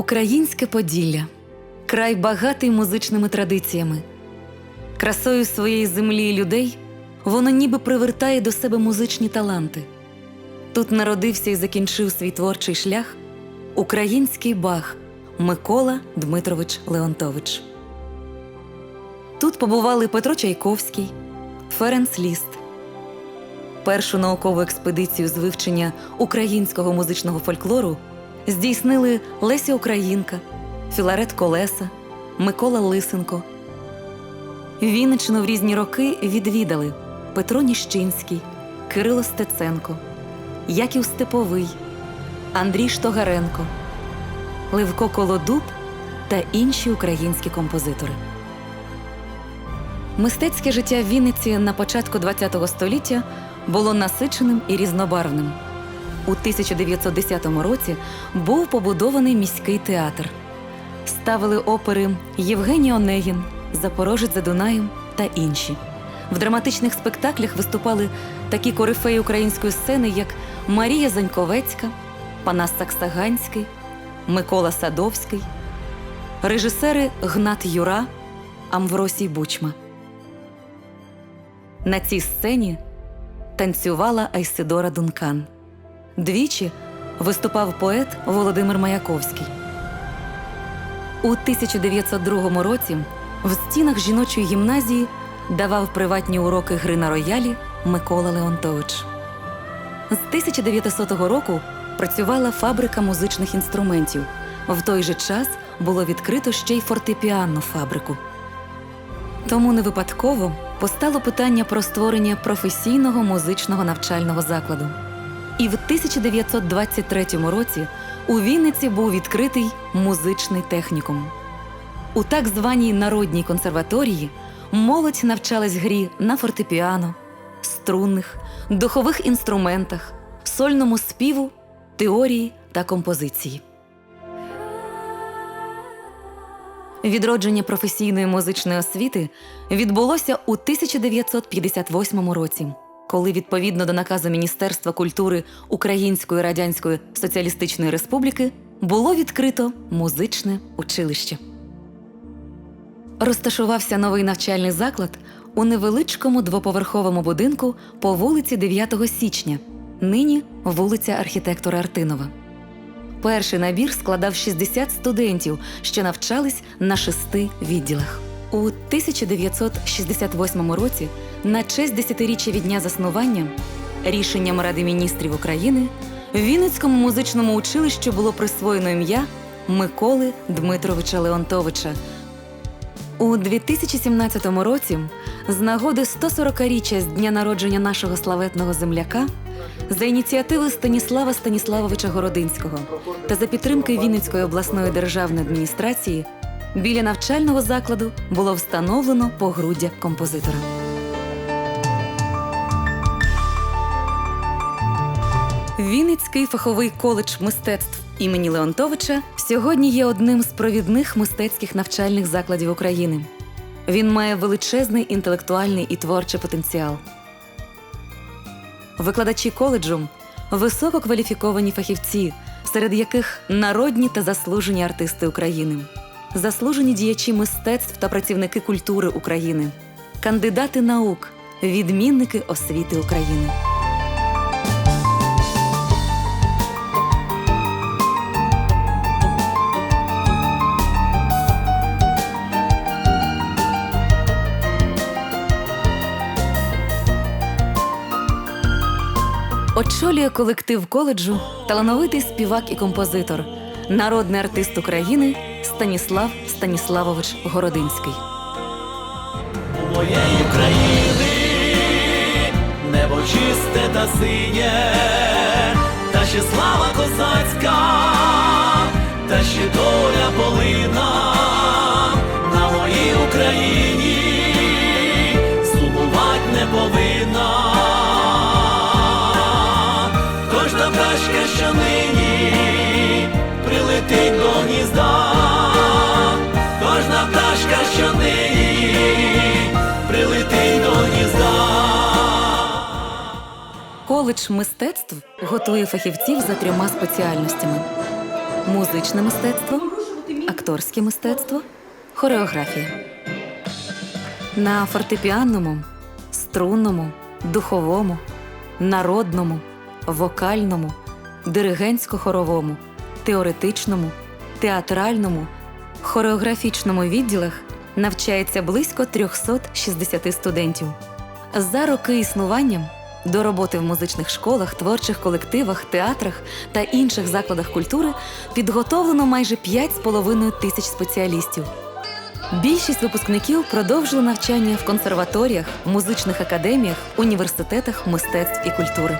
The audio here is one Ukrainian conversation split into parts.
Українське Поділля край багатий музичними традиціями. Красою своєї землі і людей воно ніби привертає до себе музичні таланти. Тут народився і закінчив свій творчий шлях український баг Микола Дмитрович Леонтович. Тут побували Петро Чайковський, Ференц Ліст. Першу наукову експедицію з вивчення українського музичного фольклору здійснили Леся Українка, Філарет Колеса, Микола Лисенко. Вінниччину в різні роки відвідали Петро Ніщинський, Кирило Стеценко, Яків Степовий, Андрій Штогаренко, Левко Колодуб та інші українські композитори. Мистецьке життя Вінниці на початку ХХ століття було насиченим і різнобарвним. У 1910 році був побудований міський театр. Ставили опери Євгеній Онегін, Запорожець за Дунаєм та інші. В драматичних спектаклях виступали такі корифеї української сцени, як Марія Заньковецька, Панас Саксаганський, Микола Садовський, режисери Гнат Юра, Амвросій Бучма. На цій сцені танцювала Айсидора Дункан. Двічі виступав поет Володимир Маяковський. У 1902 році в стінах жіночої гімназії давав приватні уроки гри на роялі Микола Леонтович. З 1900 року працювала фабрика музичних інструментів. В той же час було відкрито ще й фортепіанну фабрику. Тому не випадково постало питання про створення професійного музичного навчального закладу. І в 1923 році у Вінниці був відкритий музичний технікум. У так званій народній консерваторії молодь навчалась грі на фортепіано, струнних, духових інструментах, сольному співу, теорії та композиції. Відродження професійної музичної освіти відбулося у 1958 році, коли відповідно до наказу Міністерства культури Української Радянської Соціалістичної Республіки було відкрито музичне училище. Розташувався новий навчальний заклад у невеличкому двоповерховому будинку по вулиці 9 січня, нині вулиця архітектора Артинова. Перший набір складав 60 студентів, що навчались на шести відділах. У 1968 році, на честь десятиріччя від дня заснування, рішенням Ради міністрів України в Вінницькому музичному училищу було присвоєно ім'я Миколи Дмитровича Леонтовича. У 2017 році, з нагоди 140-річчя з дня народження нашого славетного земляка, за ініціативи Станіслава Станіславовича Городинського та за підтримки Вінницької обласної державної адміністрації біля навчального закладу було встановлено погруддя композитора. Вінницький фаховий коледж мистецтв імені Леонтовича сьогодні є одним з провідних мистецьких навчальних закладів України. Він має величезний інтелектуальний і творчий потенціал. Викладачі коледжу висококваліфіковані фахівці, серед яких народні та заслужені артисти України, заслужені діячі мистецтв та працівники культури України, кандидати наук, відмінники освіти України. Очолює колектив коледжу талановитий співак і композитор, народний артист України Станіслав Станіславович Городинський. У моєї країни небо чисте та синє, та ще слава козацька, та ще доля полина Коледж мистецтв готує фахівців за трьома спеціальностями: музичне мистецтво, акторське мистецтво, хореографія. На фортепіанному, струнному, духовому, народному, вокальному, диригентсько-хоровому, теоретичному, театральному, хореографічному відділах навчається близько 360 студентів. За роки існування до роботи в музичних школах, творчих колективах, театрах та інших закладах культури підготовлено майже 5,5 тисяч спеціалістів. Більшість випускників продовжили навчання в консерваторіях, музичних академіях, університетах мистецтв і культури.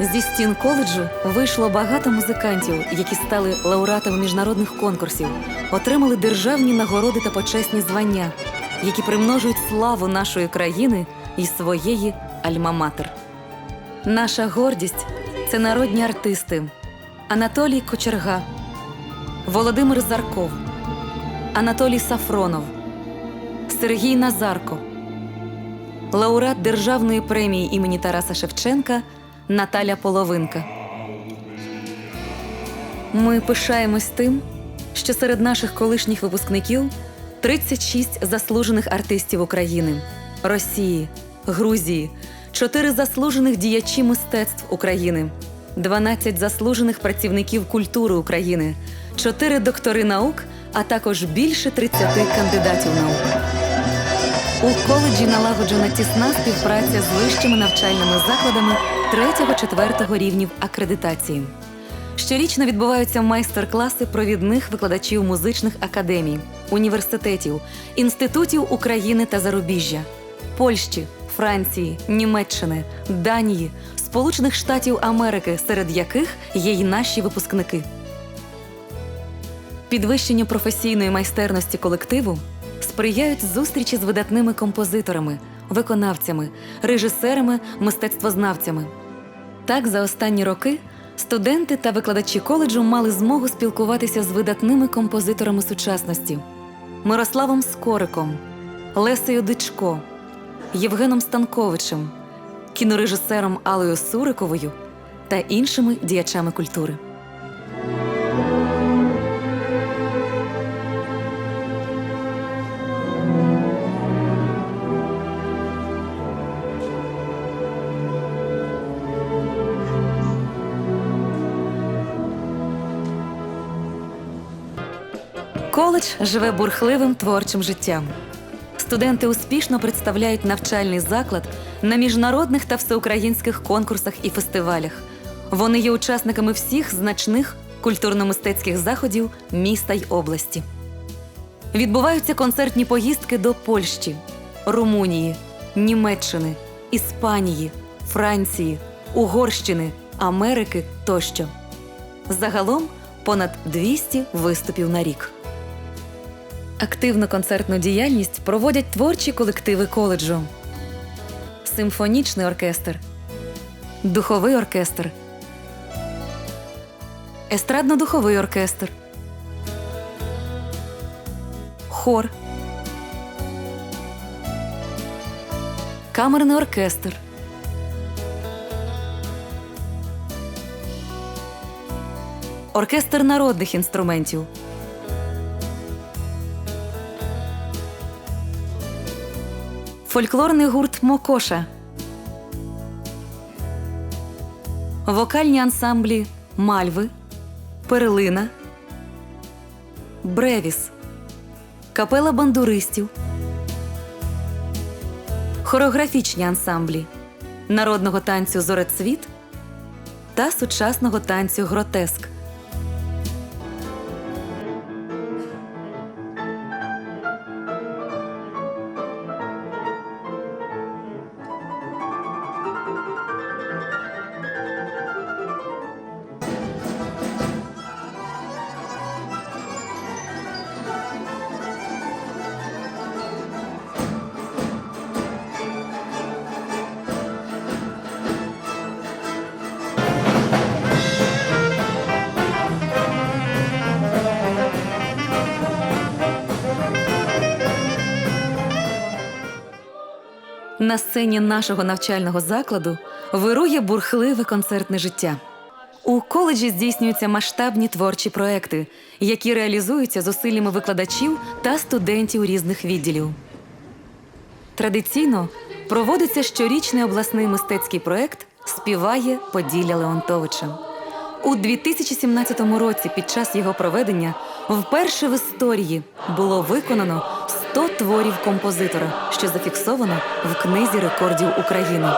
Зі стін коледжу вийшло багато музикантів, які стали лауреатами міжнародних конкурсів, отримали державні нагороди та почесні звання, які примножують славу нашої країни і своєї альма-матер. Наша гордість це народні артисти Анатолій Кочерга, Володимир Зарков, Анатолій Сафронов, Сергій Назарко, лауреат Державної премії імені Тараса Шевченка Наталя Половинка. Ми пишаємось тим, що серед наших колишніх випускників 36 заслужених артистів України, Росії, Грузії, 4 заслужених діячі мистецтв України, 12 заслужених працівників культури України, 4 доктори наук, а також більше 30 кандидатів наук. У коледжі налагоджена тісна співпраця з вищими навчальними закладами 3-4 рівнів акредитації. Щорічно відбуваються майстер-класи провідних викладачів музичних академій, університетів, інститутів України та зарубіжжя, Польщі, Франції, Німеччини, Данії, Сполучених Штатів Америки, серед яких є й наші випускники. Підвищенню професійної майстерності колективу сприяють зустрічі з видатними композиторами, виконавцями, режисерами, мистецтвознавцями. Так, за останні роки студенти та викладачі коледжу мали змогу спілкуватися з видатними композиторами сучасності Мирославом Скориком, Лесею Дичко, Євгеном Станковичем, кінорежисером Алею Суриковою та іншими діячами культури. Коледж живе бурхливим творчим життям. Студенти успішно представляють навчальний заклад на міжнародних та всеукраїнських конкурсах і фестивалях. Вони є учасниками всіх значних культурно-мистецьких заходів міста й області. Відбуваються концертні поїздки до Польщі, Румунії, Німеччини, Іспанії, Франції, Угорщини, Америки тощо. Загалом понад 200 виступів на рік. Активну концертну діяльність проводять творчі колективи коледжу, симфонічний оркестр, духовий оркестр, естрадно-духовий оркестр, хор, камерний оркестр. Оркестр народних інструментів. Фольклорний гурт Мокоша. Вокальні ансамблі Мальви, Перлина, Бревіс, Капела бандуристів, хореографічні ансамблі народного танцю Зорецвіт та сучасного танцю Гротеск. На сцені нашого навчального закладу вирує бурхливе концертне життя. У коледжі здійснюються масштабні творчі проекти, які реалізуються зусиллями викладачів та студентів різних відділів. Традиційно проводиться щорічний обласний мистецький проект Співає Поділля Леонтовича. У 2017 році під час його проведення вперше в історії було виконано 100 творів композитора, що зафіксовано в книзі рекордів України.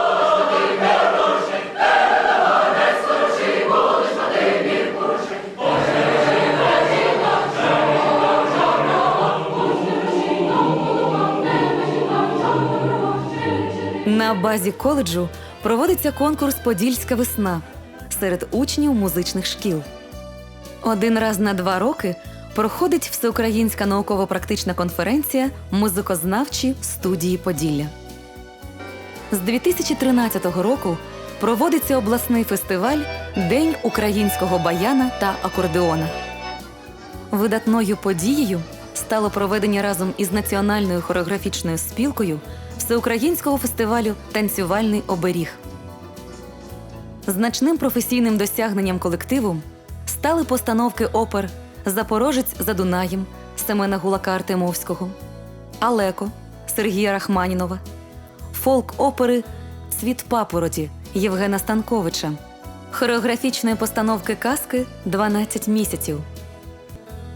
На базі коледжу проводиться конкурс Подільська весна серед учнів музичних шкіл. Один раз на два роки проходить всеукраїнська науково-практична конференція Музикознавчі студії Поділля. З 2013 року проводиться обласний фестиваль День українського баяна та акордеона. Видатною подією стало проведення разом із Національною хореографічною спілкою всеукраїнського фестивалю Танцювальний оберіг. Значним професійним досягненням колективу стали постановки опер Запорожець за Дунаєм Семена Гулака Артемовського, Алеко Сергія Рахманінова, фолк-опери Цвіт папороті Євгена Станковича, хореографічної постановки казки «12 місяців.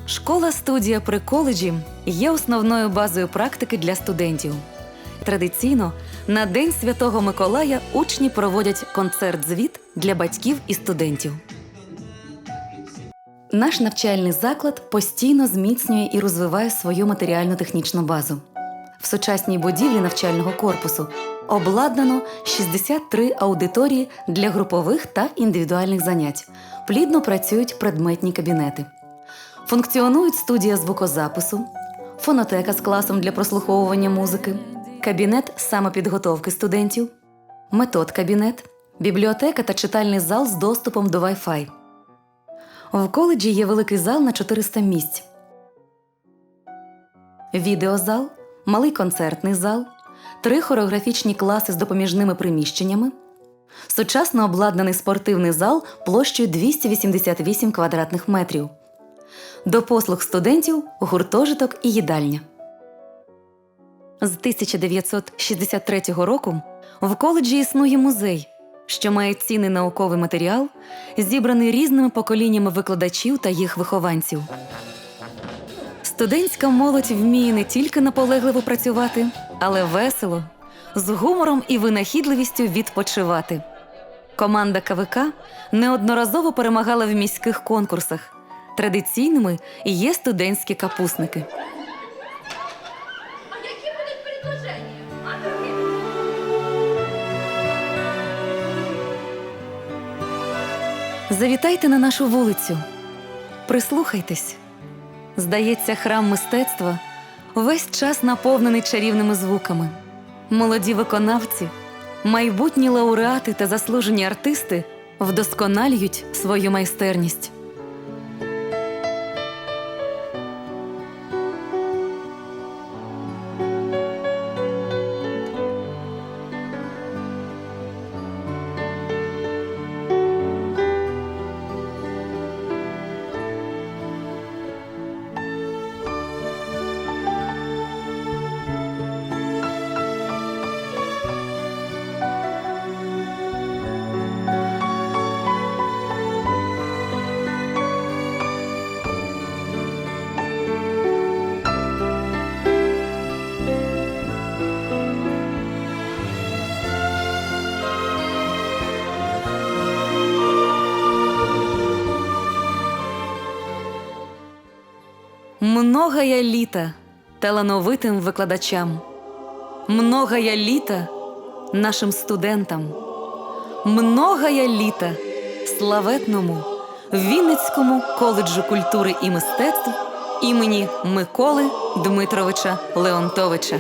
Школа студія при коледжі є основною базою практики для студентів. Традиційно на День Святого Миколая учні проводять концерт-звіт для батьків і студентів. Наш навчальний заклад постійно зміцнює і розвиває свою матеріально-технічну базу. В сучасній будівлі навчального корпусу обладнано 63 аудиторії для групових та індивідуальних занять. Плідно працюють предметні кабінети. Функціонують студія звукозапису, фонотека з класом для прослуховування музики, кабінет самопідготовки студентів, метод-кабінет, бібліотека та читальний зал з доступом до Wi-Fi. В коледжі є великий зал на 400 місць, відеозал, малий концертний зал, три хореографічні класи з допоміжними приміщеннями, сучасно обладнаний спортивний зал площею 288 квадратних метрів. До послуг студентів гуртожиток і їдальня. З 1963 року в коледжі існує музей, що має цінний науковий матеріал, зібраний різними поколіннями викладачів та їх вихованців. Студентська молодь вміє не тільки наполегливо працювати, але весело, з гумором і винахідливістю відпочивати. Команда КВК неодноразово перемагала в міських конкурсах. Традиційними є студентські капусники. Завітайте на нашу вулицю, прислухайтесь. Здається, храм мистецтва весь час наповнений чарівними звуками. Молоді виконавці, майбутні лауреати та заслужені артисти вдосконалюють свою майстерність. Многая літа талановитим викладачам, многая літа нашим студентам, многая літа славетному Вінницькому коледжу культури і мистецтв імені Миколи Дмитровича Леонтовича.